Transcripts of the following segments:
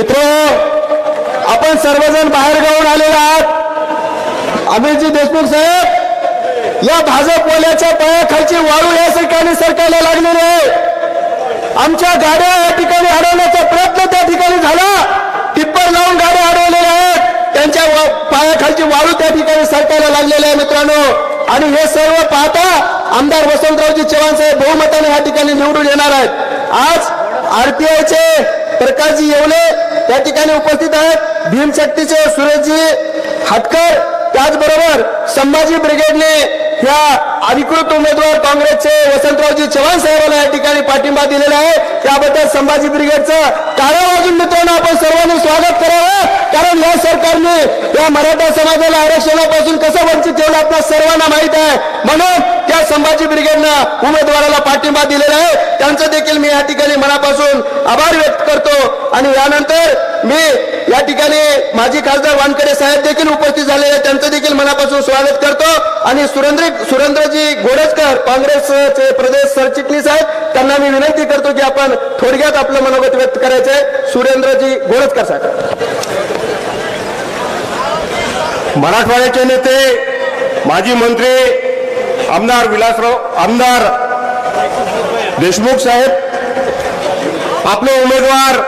मित्र आपण सर्वजण बाहेर गावून आलेले आहात. अमितजी देशमुख साहेब या भाजपवाल्याच्या पायाखालची वाळू या ठिकाणी सरकारला लागलेली आहे. आमच्या गाड्या या ठिकाणी अडवण्याचा प्रयत्न त्या ठिकाणी झाला. टिप्पर लावून गाड्या अडवलेल्या आहेत. त्यांच्या वा- पायाखालची वाळू त्या ठिकाणी सरकारला लागलेली आहे मित्रांनो. आणि हे सर्व पाहता आमदार वसंतरावजी चव्हाण साहेब बहुमताने या ठिकाणी निवडून येणार आहेत. आज आरटीआयचे प्रकाशजी येवले त्या ठिकाणी उपस्थित आहेत भीमशक्तीचे सुरेशजी हटकर. त्याचबरोबर संभाजी ब्रिगेडने या अधिकृत उमेदवार काँग्रेसचे वसंतरावजी चव्हाण साहेबांना या ठिकाणी पाठिंबा दिलेला आहे. त्याबद्दल संभाजी ब्रिगेडचं टाळ्या वाजून मित्रांनो आपण सर्वांनी स्वागत करावं. कारण या सरकारने या मराठा समाजाला आरक्षणापासून कसं वंचित ठेवलं आपल्या सर्वांना माहीत आहे. म्हणून त्या संभाजी ब्रिगेडनं उमेदवाराला पाठिंबा दिलेला आहे. त्यांचं देखील मी या ठिकाणी मनापासून आभार व्यक्त करतो. आणि यानंतर मी या ठिकाणी माजी खासदार वानकडे साहेब देखील उपस्थित झालेले त्यांचं देखील मनापासून स्वागत करतो. आणि सुरेंद्र सुरेंद्रजी गोडजकर काँग्रेसचे प्रदेश सरचिटणीस आहेत. त्यांना मी विनंती करतो की आपण थोडक्यात आपलं मनोगत व्यक्त करायचंय. सुरेंद्रजी गोडजकर साहेब. मराठवाड्याचे नेते माजी मंत्री आमदार विलासराव आमदार देशमुख साहेब आपले उमेदवार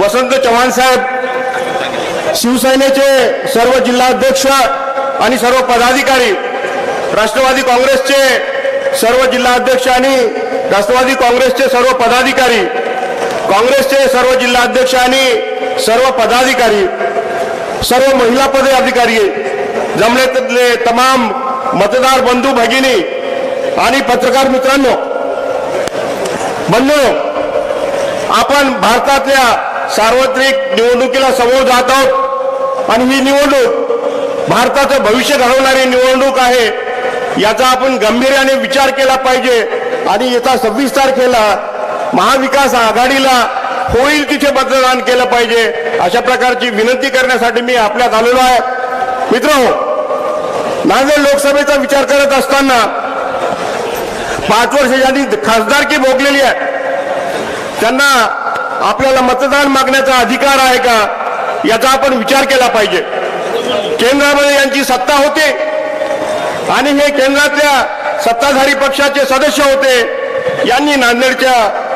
वसंत चव्हाण साहेब शिवसेनेचे सर्व जिल्हाध्यक्ष आणि सर्व पदाधिकारी राष्ट्रवादी काँग्रेसचे सर्व जिल्हाध्यक्ष आणि राष्ट्रवादी काँग्रेसचे सर्व पदाधिकारी काँग्रेसचे सर्व जिल्हाध्यक्ष आणि सर्व पदाधिकारी सर्व महिला पदाधिकारी जमण्यातले तमाम मतदार बंधू भगिनी आणि पत्रकार मित्रांनो बंधू आपण भारतातल्या सार्वत्रिक निवडणुकीला समोर जात आहोत आणि ही निवडणूक भारताचं भविष्य घडवणारी निवडणूक आहे. याचा आपण गंभीर्याने विचार केला पाहिजे. आणि येत्या सव्वीस तारखेला महाविकास आघाडीला होईल तिथे मतदान केलं पाहिजे. अशा प्रकारची विनंती करण्यासाठी मी आपल्यात आलेलो आहे. मित्र नांदेड लोकसभेचा विचार करत असताना पाच वर्ष ज्यांनी खासदारकी भोगलेली आहे त्यांना आपल्याला मतदान मागण्याचा अधिकार आहे का? याचा आपण विचार केला पाहिजे. केंद्रामध्ये यांची सत्ता होती. आणि हे केंद्रातल्या सत्ताधारी पक्षाचे सदस्य होते यांनी नांदेडच्या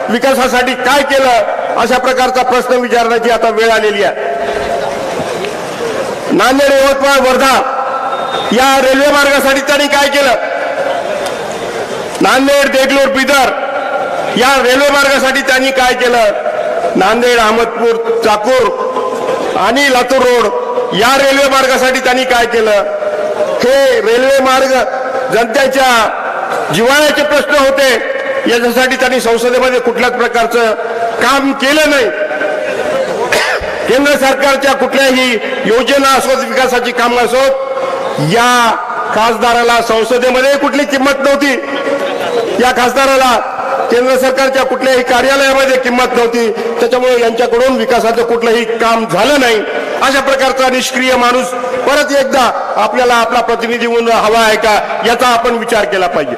विकासासाठी काय केलं अशा प्रकारचा प्रश्न विचारण्याची आता वेळ आलेली आहे. नांदेड यवतमाळ वर्धा या रेल्वे मार्गासाठी त्यांनी काय केलं? नांदेड देगलूर बिदर या रेल्वे मार्गासाठी त्यांनी काय केलं? नांदेड अहमदपूर चाकूर आणि लातूर रोड या रेल्वे मार्गासाठी त्यांनी काय केलं? हे रेल्वे मार्ग जनतेच्या जिवाळ्याचे प्रश्न होते. याच्यासाठी त्यांनी संसदेमध्ये कुठल्याच प्रकारचं काम केलं नाही. केंद्र सरकारच्या कुठल्याही योजना असोत विकासाची कामं असोत या खासदाराला संसदेमध्ये कुठली किंमत नव्हती. या खासदाराला केंद्र सरकारच्या कुठल्याही कार्यालयामध्ये किंमत नव्हती. त्याच्यामुळे यांच्याकडून विकासाचं कुठलंही काम झालं नाही. अशा प्रकारचा निष्क्रिय माणूस परत एकदा आपल्याला आपला प्रतिनिधी म्हणून हवा आहे का याचा आपण विचार केला पाहिजे.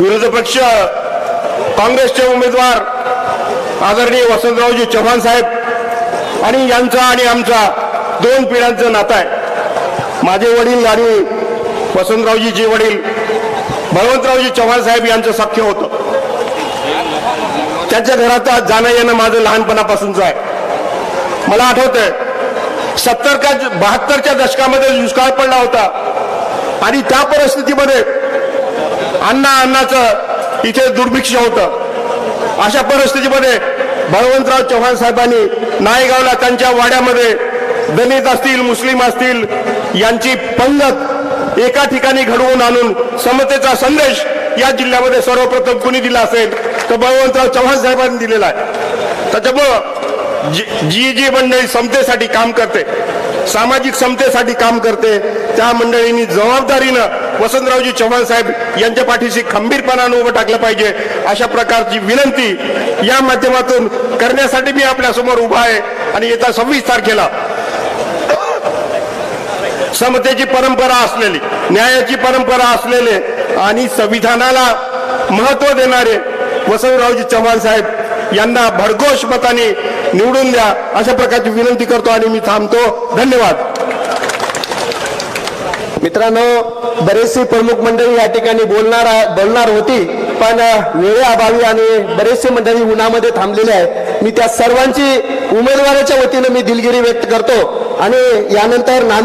विरोधी पक्ष काँग्रेसचे उमेदवार आदरणीय वसंतरावजी चव्हाण साहेब आणि यांचा आणि आमचा दोन पिढ्यांचं नातं आहे. माझे वडील आणि वसंतरावजीचे वडील बळवंतरावजी चव्हाण साहेब यांचं सख्य होतं. त्यांच्या घरात जाणं येणं माझं लहानपणापासूनच आहे. मला आठवतंय सत्तरच्या बहात्तरच्या दशकामध्ये दुष्काळ पडला होता आणि त्या परिस्थितीमध्ये अण्णा अण्णाचं इथे दुर्भिक्ष होतं. अशा परिस्थितीमध्ये बळवंतराव चव्हाण साहेबांनी नायगावला त्यांच्या वाड्यामध्ये दलित असतील मुस्लिम असतील यांची पंगत एका ठिकाणी घडवून आणून समतेचा संदेश या जिल्ह्यामध्ये सर्वप्रथम कुणी दिला असेल तर बळवंतराव चव्हाण साहेबांनी दिलेला आहे. त्याच्यामुळं जी जी जी मंडळी समतेसाठी काम करते सामाजिक समतेसाठी काम करते त्या मंडळींनी जबाबदारीनं वसंतरावजी चव्हाण साहेब यांच्या पाठीशी खंबीरपणानं उभं टाकलं पाहिजे अशा प्रकारची विनंती या माध्यमातून करण्यासाठी मी आपल्यासमोर उभा आहे आणि येत्या सव्वीस तारखेला समतेची परंपरा असलेली न्यायाची परंपरा असलेले आणि संविधानाला महत्त्व देणारे वसंतरावजी चव्हाण साहेब यांना भरघोष मताने निवडून द्या अशा प्रकारची विनंती करतो आणि मी थांबतो. धन्यवाद. मित्रांनो बरेचसे प्रमुख मंडळी या ठिकाणी बोलणार बोलणार होती पण वेळेअभावी आणि बरेचसे मंडळी उन्हामध्ये थांबलेले आहेत. मी त्या सर्वांची उमेदवाराच्या वतीनं मी दिलगिरी व्यक्त करतो. आणि यानंतर